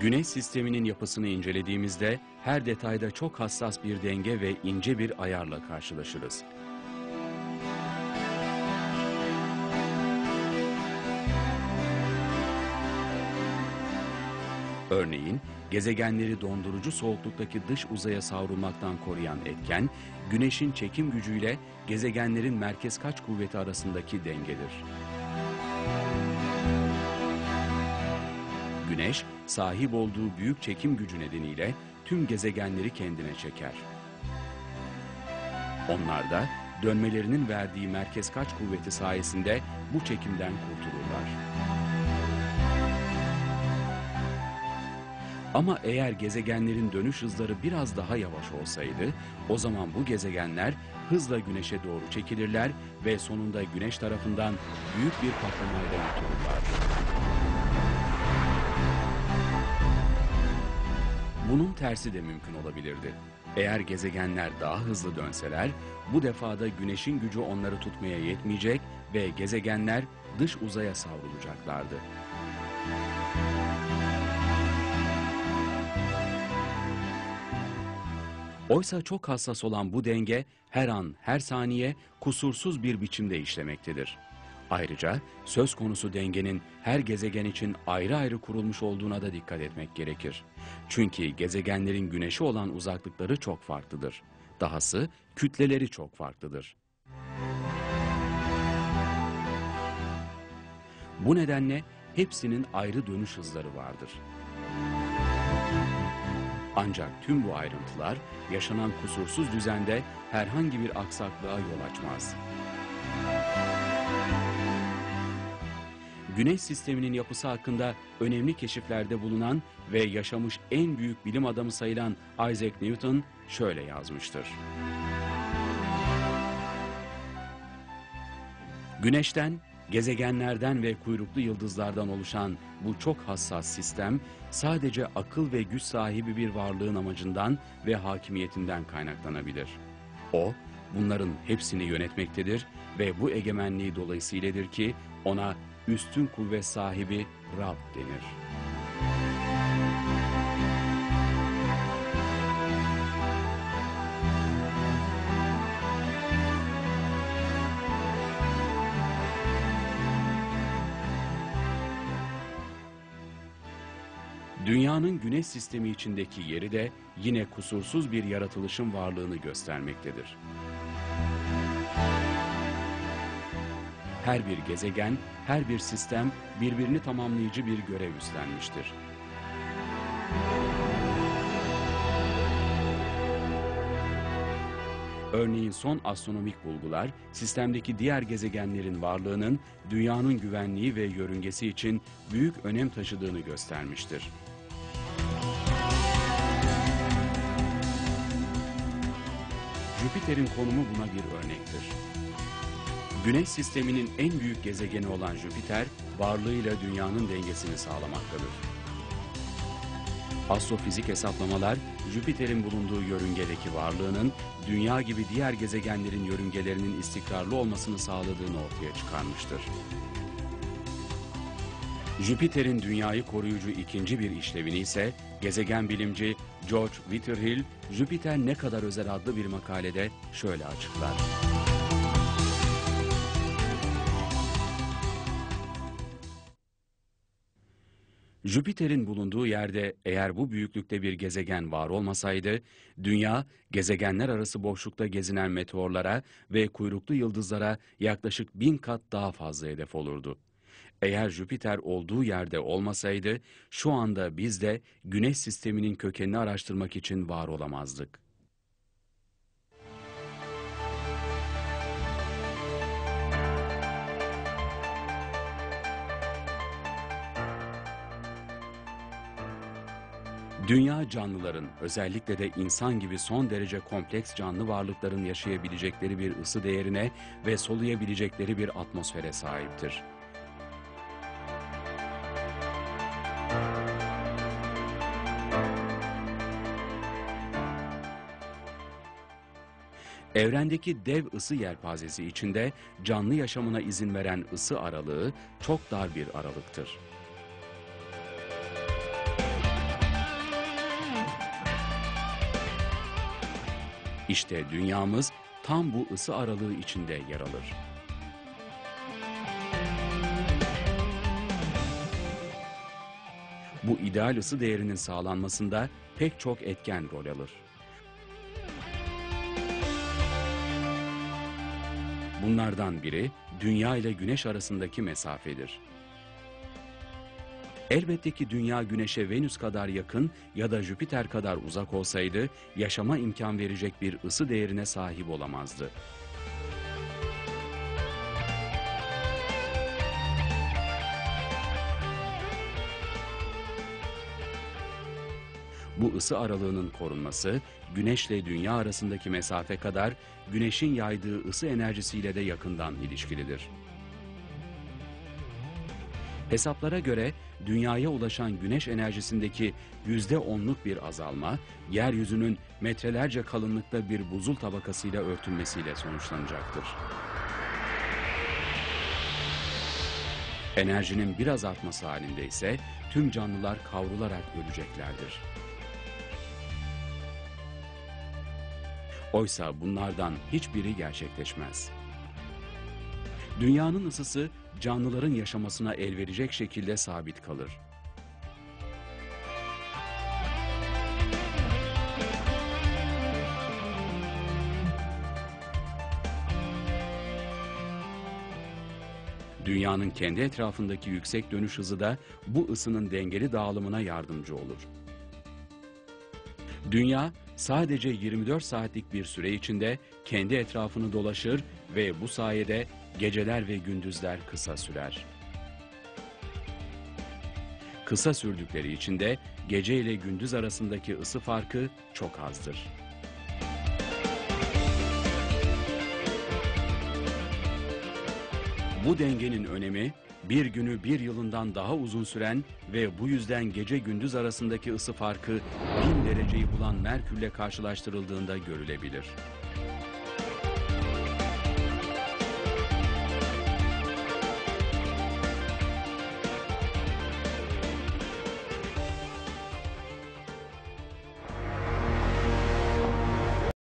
Güneş sisteminin yapısını incelediğimizde her detayda çok hassas bir denge ve ince bir ayarla karşılaşırız. Örneğin gezegenleri dondurucu soğukluktaki dış uzaya savrulmaktan koruyan etken, güneşin çekim gücüyle gezegenlerin merkez kaç kuvveti arasındaki dengedir. Güneş, sahip olduğu büyük çekim gücü nedeniyle tüm gezegenleri kendine çeker. Onlar da dönmelerinin verdiği merkez kaç kuvveti sayesinde bu çekimden kurtulurlar. Ama eğer gezegenlerin dönüş hızları biraz daha yavaş olsaydı, o zaman bu gezegenler hızla güneşe doğru çekilirler ve sonunda güneş tarafından büyük bir patlamayla yutulurlar. Bunun tersi de mümkün olabilirdi. Eğer gezegenler daha hızlı dönseler, bu defada güneşin gücü onları tutmaya yetmeyecek ve gezegenler dış uzaya savrulacaklardı. Oysa çok hassas olan bu denge her an, her saniye kusursuz bir biçimde işlemektedir. Ayrıca söz konusu dengenin her gezegen için ayrı ayrı kurulmuş olduğuna da dikkat etmek gerekir. Çünkü gezegenlerin güneşe olan uzaklıkları çok farklıdır. Dahası kütleleri çok farklıdır. Bu nedenle hepsinin ayrı dönüş hızları vardır. Ancak tüm bu ayrıntılar yaşanan kusursuz düzende herhangi bir aksaklığa yol açmaz. Güneş sisteminin yapısı hakkında önemli keşiflerde bulunan ve yaşamış en büyük bilim adamı sayılan Isaac Newton şöyle yazmıştır. Güneşten, gezegenlerden ve kuyruklu yıldızlardan oluşan bu çok hassas sistem sadece akıl ve güç sahibi bir varlığın amacından ve hakimiyetinden kaynaklanabilir. O, bunların hepsini yönetmektedir ve bu egemenliği dolayısıyladır ki ona üstün kuvvet sahibi Rab denir. Dünyanın güneş sistemi içindeki yeri de yine kusursuz bir yaratılışın varlığını göstermektedir. Her bir gezegen, her bir sistem birbirini tamamlayıcı bir görev üstlenmiştir. Örneğin son astronomik bulgular, sistemdeki diğer gezegenlerin varlığının dünyanın güvenliği ve yörüngesi için büyük önem taşıdığını göstermiştir. Jüpiter'in konumu buna bir örnektir. Güneş sisteminin en büyük gezegeni olan Jüpiter, varlığıyla dünyanın dengesini sağlamaktadır. Astrofizik hesaplamalar, Jüpiter'in bulunduğu yörüngedeki varlığının, dünya gibi diğer gezegenlerin yörüngelerinin istikrarlı olmasını sağladığını ortaya çıkarmıştır. Jüpiter'in dünyayı koruyucu ikinci bir işlevini ise gezegen bilimci George Whitterhill, Jüpiter ne kadar özel adlı bir makalede şöyle açıklar. Jüpiter'in bulunduğu yerde eğer bu büyüklükte bir gezegen var olmasaydı, Dünya, gezegenler arası boşlukta gezinen meteorlara ve kuyruklu yıldızlara yaklaşık bin kat daha fazla hedef olurdu. Eğer Jüpiter olduğu yerde olmasaydı, şu anda biz de Güneş sisteminin kökenini araştırmak için var olamazdık. Dünya canlıların, özellikle de insan gibi son derece kompleks canlı varlıkların yaşayabilecekleri bir ısı değerine ve soluyabilecekleri bir atmosfere sahiptir. Evrendeki dev ısı yelpazesi içinde canlı yaşamına izin veren ısı aralığı çok dar bir aralıktır. İşte dünyamız tam bu ısı aralığı içinde yer alır. Bu ideal ısı değerinin sağlanmasında pek çok etken rol alır. Bunlardan biri Dünya ile Güneş arasındaki mesafedir. Elbette ki Dünya Güneş'e Venüs kadar yakın ya da Jüpiter kadar uzak olsaydı yaşama imkan verecek bir ısı değerine sahip olamazdı. Bu ısı aralığının korunması, Güneşle Dünya arasındaki mesafe kadar Güneş'in yaydığı ısı enerjisiyle de yakından ilişkilidir. Hesaplara göre dünyaya ulaşan güneş enerjisindeki yüzde onluk bir azalma, yeryüzünün metrelerce kalınlıkta bir buzul tabakasıyla örtülmesiyle sonuçlanacaktır. Enerjinin biraz artması halinde ise tüm canlılar kavrularak öleceklerdir. Oysa bunlardan hiçbiri gerçekleşmez. Dünyanın ısısı canlıların yaşamasına el verecek şekilde sabit kalır. Dünyanın kendi etrafındaki yüksek dönüş hızı da bu ısının dengeli dağılımına yardımcı olur. Dünya sadece 24 saatlik bir süre içinde kendi etrafını dolaşır ve bu sayede geceler ve gündüzler kısa sürer. Kısa sürdükleri için de gece ile gündüz arasındaki ısı farkı çok azdır. Bu dengenin önemi bir günü bir yılından daha uzun süren ve bu yüzden gece gündüz arasındaki ısı farkı bin dereceyi bulan Merkürle karşılaştırıldığında görülebilir.